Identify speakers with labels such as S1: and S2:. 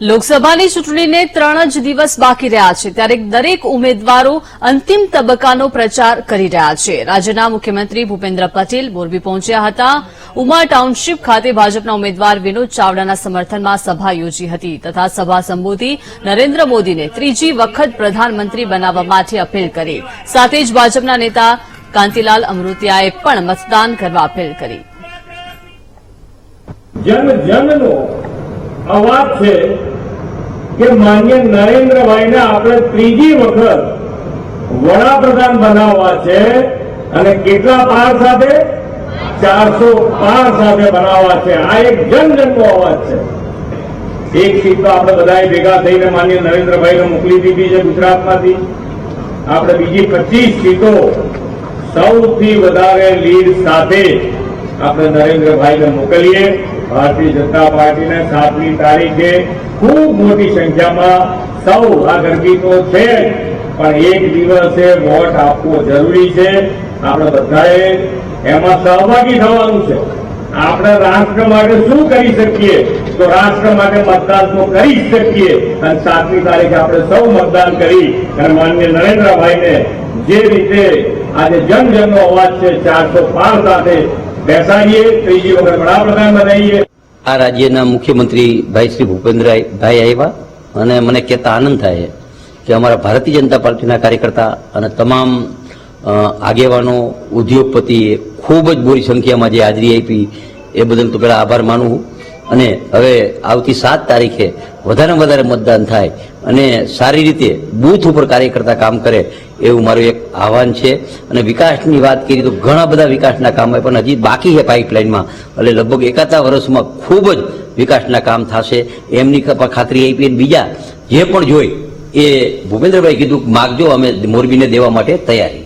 S1: લોકસભાની ચૂંટણીને ત્રણ જ દિવસ બાકી રહ્યા છે, ત્યારે દરેક ઉમેદવારો અંતિમ તબક્કાનો પ્રચાર કરી રહ્યા છે. રાજ્યના મુખ્યમંત્રી ભૂપેન્દ્ર પટેલ મોરબી પહોંચ્યા હતા. ઉમા ટાઉનશીપ ખાતે ભાજપના ઉમેદવાર વિનોદ ચાવડાના સમર્થનમાં સભા યોજી હતી તથા સભા સંબોધી નરેન્દ્ર મોદીને ત્રીજી વખત પ્રધાનમંત્રી બનાવવા માટે અપીલ કરી. સાથે જ ભાજપના નેતા કાંતિલાલ અમૃતિયાએ પણ મતદાન કરવા અપીલ કરી.
S2: જન જનનો અવાજ છે કે માન્ય નરેન્દ્રભાઈને આપણે ત્રીજી વખત વડાપ્રધાન બનાવવા છે અને કેટલા પાર સાથે? ચારસો પાર સાથે બનાવવા છે. આ એક જન જનનો અવાજ છે. એક સીટ તો આપણે બધાએ ભેગા થઈને માન્ય નરેન્દ્રભાઈને મોકલી દીધી છે ગુજરાતમાંથી. આપણે બીજી પચીસ સીટો સૌથી વધારે લીડ સાથે આપણે નરેન્દ્રભાઈને મોકલીએ. ભારતીય જનતા પાર્ટીને સાતમી તારીખે ખૂબ મોટી સંખ્યામાં સૌ આ ગરબી તો છે. પણ એક દિવસે વોટ આપવો જરૂરી છે. આપણે બધાએ એમાં સહભાગી થવાનું છે. આપણે રાષ્ટ્ર માટે શું કરી શકીએ? તો રાષ્ટ્ર માટે મતદાન તો કરી શકીએ. અને સાતમી તારીખે આપણે સૌ મતદાન કરી અને માન્ય નરેન્દ્રભાઈને જે રીતે આજે જન જનનો અવાજ છે ચારસો પાર સાથે બેસાડીએ, ત્રીજી વખત વડાપ્રધાન બનાવીએ.
S3: આ રાજ્યના મુખ્યમંત્રી ભાઈ શ્રી ભૂપેન્દ્રભાઈ આવ્યા અને મને કહેતા આનંદ થાય કે અમારા ભારતીય જનતા પાર્ટીના કાર્યકર્તા અને તમામ આગેવાનો, ઉદ્યોગપતિએ ખૂબ જ બોરી સંખ્યામાં જે હાજરી આપી, એ બદલ તો પહેલાં આભાર માનું અને હવે આવતી સાત તારીખે વધારેમાં વધારે મતદાન થાય અને સારી રીતે બૂથ ઉપર કાર્યકર્તા કામ કરે એવું મારું એક આહવાન છે. અને વિકાસની વાત કરી તો ઘણા બધા વિકાસના કામ હોય પણ હજી બાકી છે પાઇપલાઇનમાં. એટલે લગભગ એકાતા વર્ષમાં ખૂબ જ વિકાસના કામ થશે. એમની ખાતરી આપી બીજા જે પણ જોઈ એ ભૂપેન્દ્રભાઈ કીધું માગજો, અમે મોરબીને દેવા માટે તૈયારી.